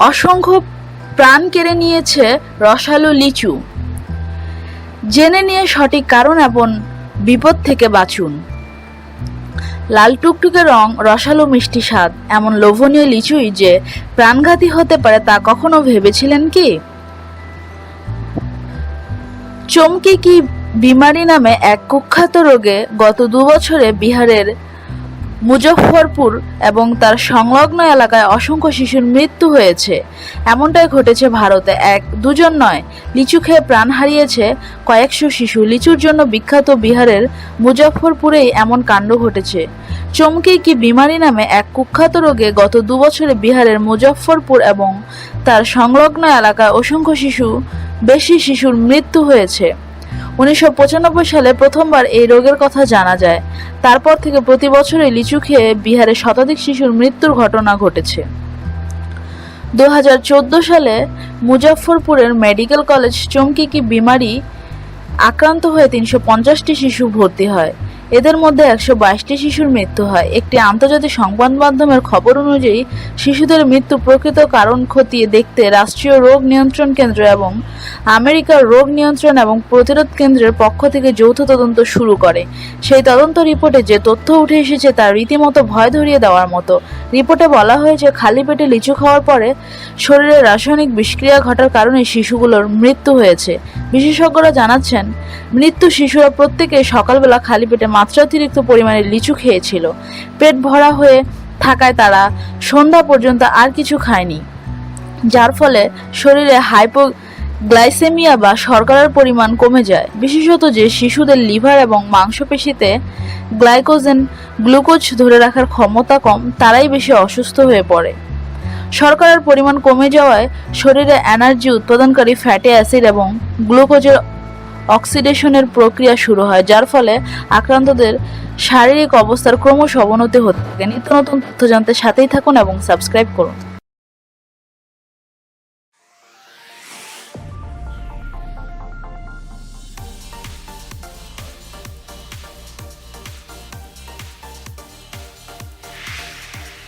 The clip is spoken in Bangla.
অসংখ্য প্রাণ কেড়ে নিয়েছে রসালো লিচু। জেনে নিয়ে সঠিক কারণ এবং বিপদ থেকে বাঁচুন। লাল টুকটুকে রং, রসালো মিষ্টি স্বাদ, এমন লোভনীয় লিচুই যে প্রাণঘাতী হতে পারে তা কখনো ভেবেছিলেন কি? চমকি কি বিমারি নামে এক কুখ্যাত রোগে গত দু বছরে বিহারের মুজফ্ফরপুর এবং তার সংলগ্ন এলাকায় অসংখ্য শিশুর মৃত্যু হয়েছে। এমনটাই ঘটেছে ভারতে। এক, দুজন নয়, লিচু খেয়ে প্রাণ হারিয়েছে কয়েকশো শিশু। লিচুর জন্য বিখ্যাত বিহারের মুজফ্ফরপুরেই এমন কাণ্ড ঘটেছে। চমকি কি বিমারি নামে এক কুখ্যাত রোগে গত দু বছরে বিহারের মুজফ্ফরপুর এবং তার সংলগ্ন এলাকায় অসংখ্য শিশু, বেশি শিশুর মৃত্যু হয়েছে। উনিশশো পঁচানব্বই সালে প্রথমবার এই রোগের কথা জানা যায়। তারপর থেকে প্রতি বছরই লিচু খেয়ে বিহারে শতাধিক শিশুর মৃত্যুর ঘটনা ঘটেছে। দু হাজার চোদ্দ সালে মুজাফরপুরের মেডিকেল কলেজ চমকি কি বিমারি আক্রান্ত হয়ে তিনশো পঞ্চাশটি শিশু ভর্তি হয়। এদের মধ্যে একশো বাইশটি শিশুর মৃত্যু হয়। একটি আন্তর্জাতিক সংবাদ মাধ্যমের খবর অনুযায়ী, শিশুদের মৃত্যু প্রকৃত কারণ খতিয়ে দেখতে রাষ্ট্রীয় রোগ নিয়ন্ত্রণ কেন্দ্র এবং আমেরিকার রোগ নিয়ন্ত্রণ এবং প্রতিরোধ কেন্দ্রের পক্ষ থেকে যৌথ তদন্ত শুরু করে। সেই তদন্ত রিপোর্টে যে তথ্য উঠে এসেছে তা রীতিমতো ভয় ধরিয়ে দেওয়ার মতো। রিপোর্টে বলা হয়েছে, খালি পেটে লিচু খাওয়ার পরে শরীরে রাসায়নিক বিষক্রিয়া ঘটার কারণে শিশুগুলোর মৃত্যু হয়েছে। বিশেষজ্ঞরা জানাচ্ছেন, মৃত্যু শিশুরা প্রত্যেকে সকালবেলা খালি পেটে মাত্রাতিরিক্ত পরিমাণে লিচু খেয়েছিল। পেট ভরা হয়ে থাকায় তারা সন্ধ্যা পর্যন্ত আর কিছু খায়নি। যার ফলে শরীরে হাইপো গ্লাইসেমিয়া বা শর্করার পরিমাণ কমে যায়। বিশেষত যে শিশুদের লিভার এবং মাংসপেশিতে গ্লাইকোজেন গ্লুকোজ ধরে রাখার ক্ষমতা কম, তারাই বেশি অসুস্থ হয়ে পড়ে। শর্করার পরিমাণ কমে যাওয়ায় শরীরে এনার্জি উৎপাদনকারী ফ্যাটি অ্যাসিড এবং গ্লুকোজের অক্সিডেশনের প্রক্রিয়া শুরু হয়, যার ফলে আক্রান্তদের শারীরিক অবস্থার ক্রমশ অবনতি হতে থাকে। নিত্য নতুন তথ্য জানতে সাথেই থাকুন এবং সাবস্ক্রাইব করুন।